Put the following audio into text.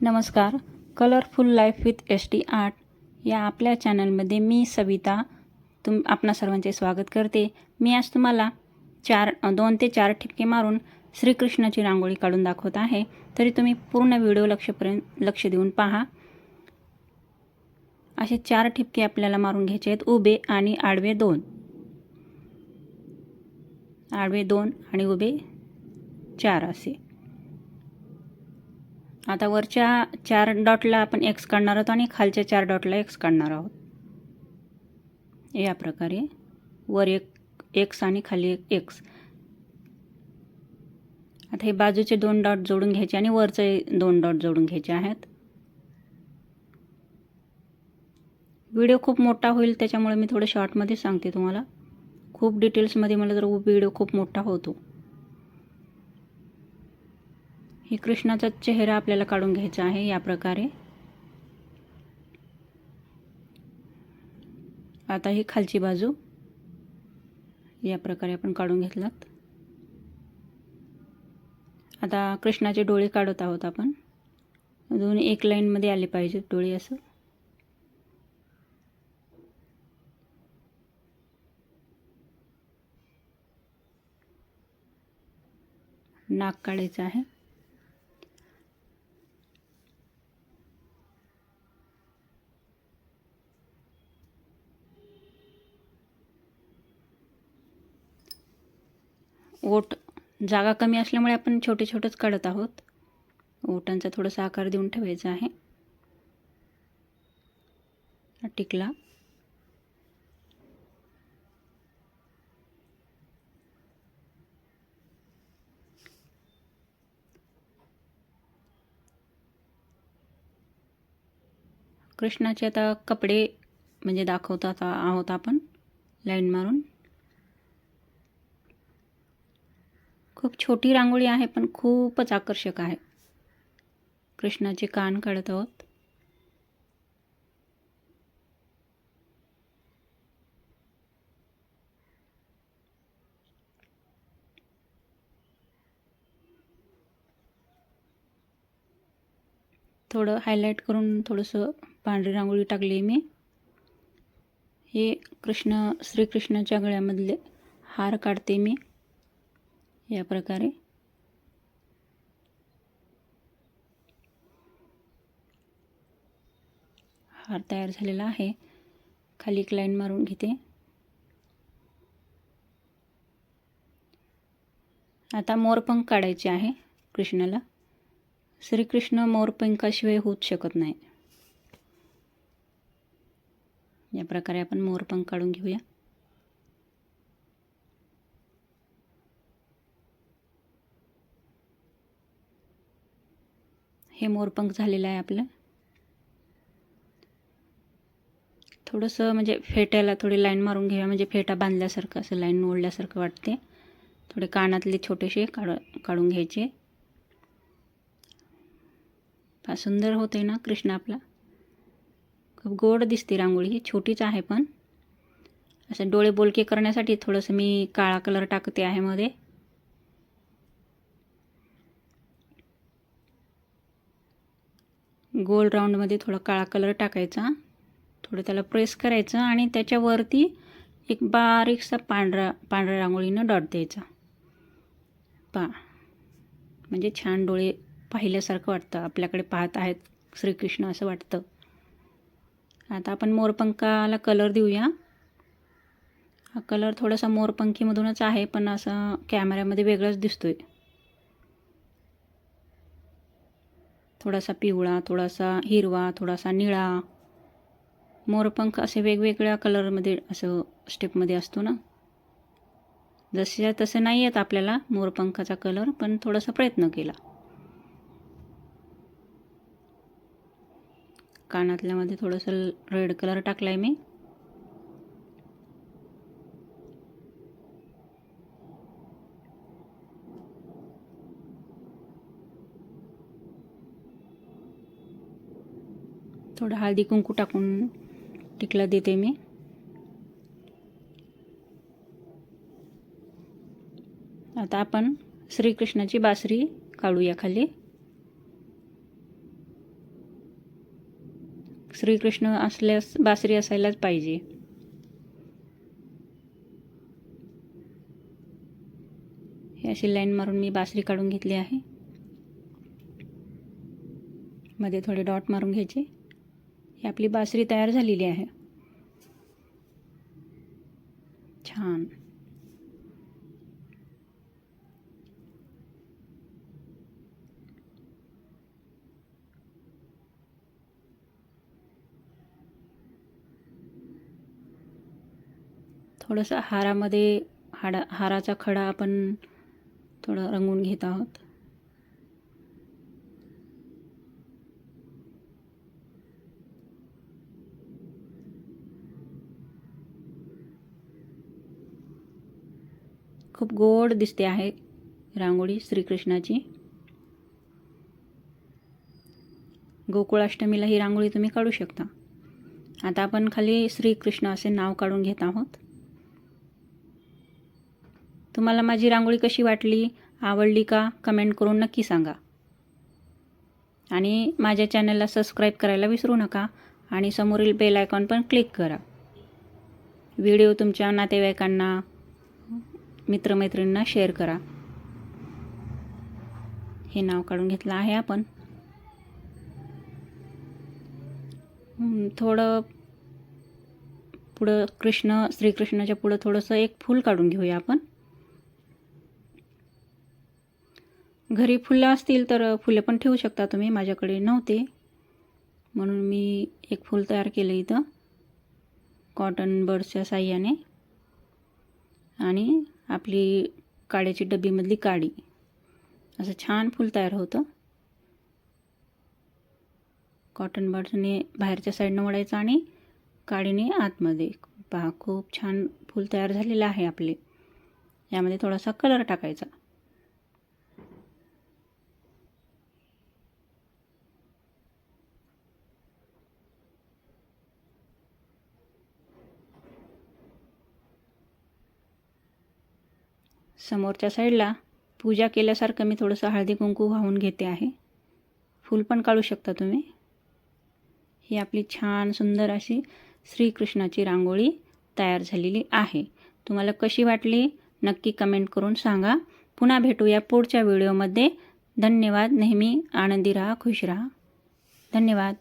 नमस्कार. Colourful life with S T art या आपल्या चॅनलमध्ये मी सविता. तुम आपणा सर्वांचे स्वागत करते. मी आज तुम्हाला चार दोन ते चार ठिपके मारून श्रीकृष्णाची रांगोळी काढून दाखवत आहे. तरी तुम्ही पूर्ण व्हिडिओ लक्षपर्यंत लक्ष देऊन पहा. असे चार ठिपके आपल्याला मारून घ्यायचे आहेत. उभे आणि आडवे दोन. आडवे दोन आणि उभे चार असे. आता वरच्या चार डॉटला आपण एक्स काढणार आहोत आणि खालच्या चार डॉटला एक्स काढणार आहोत. या प्रकारे वर एक एक्स आणि खाली एक एक्स आता हे बाजूचे दोन डॉट जोडून घ्यायचे आणि वरचे दोन डॉट जोडून घ्यायचे आहेत. व्हिडिओ खूप मोठा होईल त्याच्यामुळे मी थोडं शॉर्टमध्ये सांगते तुम्हाला. खूप डिटेल्समध्ये मला जर व्हिडिओ खूप मोठा होतो. ही कृष्णाचा चेहरा आपल्याला काढून घ्यायचा आहे या प्रकारे. आता ही खालची बाजू या प्रकारे आपण काढून घेतलात. आता कृष्णाचे डोळे काढत आहोत आपण. दोन्ही एक लाईनमध्ये आले पाहिजेत डोळे असं. नाक काढायचं आहे. ओट जागा कमी असल्यामुळे आपण छोटे छोटेच काढत आहोत. ओटांचा थोडासा आकार देऊन ठेवायचा आहे. टिकला. कृष्णाचे आता कपडे म्हणजे दाखवतात आहोत आपण लाईन मारून. खूप छोटी रांगोळी आहे पण खूपच आकर्षक आहे. कृष्णाचे कान काढत आहोत थोडं हायलाईट करून थोडंसं पांढरी रांगोळी टाकली मी. हे कृष्ण श्रीकृष्णाच्या गळ्यामधले हार काढते मी. या प्रकारे. हार तयार झालेला आहे. खाली एक लाईन मारून घेते. आता मोरपंख काढायचे आहे कृष्णाला. श्रीकृष्ण मोरपंखाशिवाय होऊच शकत नाही. या प्रकारे आपण मोरपंख काढून घेऊया. हे मोरपंख झालेलं आहे आपलं. थोडंसं म्हणजे फेट्याला थोडी लाईन मारून घेऊया म्हणजे फेटा बांधल्यासारखं असं लाईन ओढल्यासारखं वाटते. थोडे कानातले छोटेसे काढ काढून घ्यायचे. फार सुंदर होते ना कृष्ण आपला. खूप गोड दिसते रांगोळी ही छोटीच आहे पण. असं डोळे बोलके करण्यासाठी थोडंसं मी काळा कलर टाकते आहे मध्ये. गोल राऊंडमध्ये थोडा काळा कलर टाकायचा. थोडं त्याला प्रेस करायचं आणि त्याच्यावरती एक बारीकसा पांढरा पांढऱ्या रांगोळीनं डॉट द्यायचा. पा म्हणजे छान डोळे पाहिल्यासारखं वाटतं. आपल्याकडे पाहत आहेत श्रीकृष्ण असं वाटतं. आता आपण मोरपंखाला कलर देऊया. हा कलर थोडासा मोरपंखीमधूनच आहे पण असं कॅमेऱ्यामध्ये वेगळाच आहे थोडासा पिवळा थोडासा हिरवा थोडासा निळा. मोरपंख असे वेगवेगळ्या कलरमध्ये असं स्टेपमध्ये असतो ना? जसे तसे नाही येत आपल्याला मोरपंखाचा कलर पण थोडासा प्रयत्न केला. कानातल्यामध्ये थोडंसं रेड कलर टाकला आहे मी. थोडं हळदी कुंकू टाकून टिकला देते मी. आता आपण श्रीकृष्णाची बासरी काढूया खाली. श्रीकृष्ण असल्यास बासरी असायलाच पाहिजे. हे अशी लाईन मारून मी बासरी काढून घेतली आहे. मध्ये थोडे डॉट मारून घ्यायचे. ही आपली बासरी तयार झालेली आहे. छान. थोडंसं हारामध्ये हाडा हाराचा खडा आपण थोडं रंगून घेत आहोत. खूप गोड दिसते आहे रांगोळी श्रीकृष्णाची. गोकुळाष्टमीला ही रांगोळी तुम्ही काढू शकता. आता आपण खाली श्रीकृष्ण असे नाव काढून घेत आहोत. तुम्हाला माझी रांगोळी कशी वाटली आवडली का कमेंट करून नक्की सांगा. आणि माझ्या चॅनलला सबस्क्राईब करायला विसरू नका आणि समोरील बेल आयकॉन पण क्लिक करा. व्हिडिओ तुमच्या नातेवाईकांना मित्रमैत्रिणींना शेअर करा. हे नाव काढून घेतलं आहे आपण. थोडं पुढं कृष्ण श्रीकृष्णाच्या पुढं थोडंसं एक फूल काढून घेऊया आपण. घरी फुलं असतील तर फुले पण ठेवू शकता तुम्ही माझ्याकडे नव्हते. म्हणून मी एक फूल तयार केलं इथं. कॉटन बर्डच्या साह्याने. आणि आपली काड्याची डब्बीमधली काडी. असं छान फूल तयार होतं. कॉटन बर्डने बाहेरच्या साईडनं ओढायचं आणि काडीने आतमध्ये. पहा खूप छान फूल तयार झालेलं आहे आपले. यामध्ये थोडासा कलर टाकायचा. समोरच्या साईडला पूजा केल्यासारखं मी थोडंसं हळदी कुंकू वाहून घेते आहे. फूल पण काढू शकता तुम्ही. ही आपली छान सुंदर अशी श्रीकृष्णाची रांगोळी तयार झालेली आहे. तुम्हाला कशी वाटली नक्की कमेंट करून सांगा. पुन्हा भेटूया पुढच्या व्हिडिओमध्ये. धन्यवाद. नेहमी आनंदी राहा खुश राहा. धन्यवाद.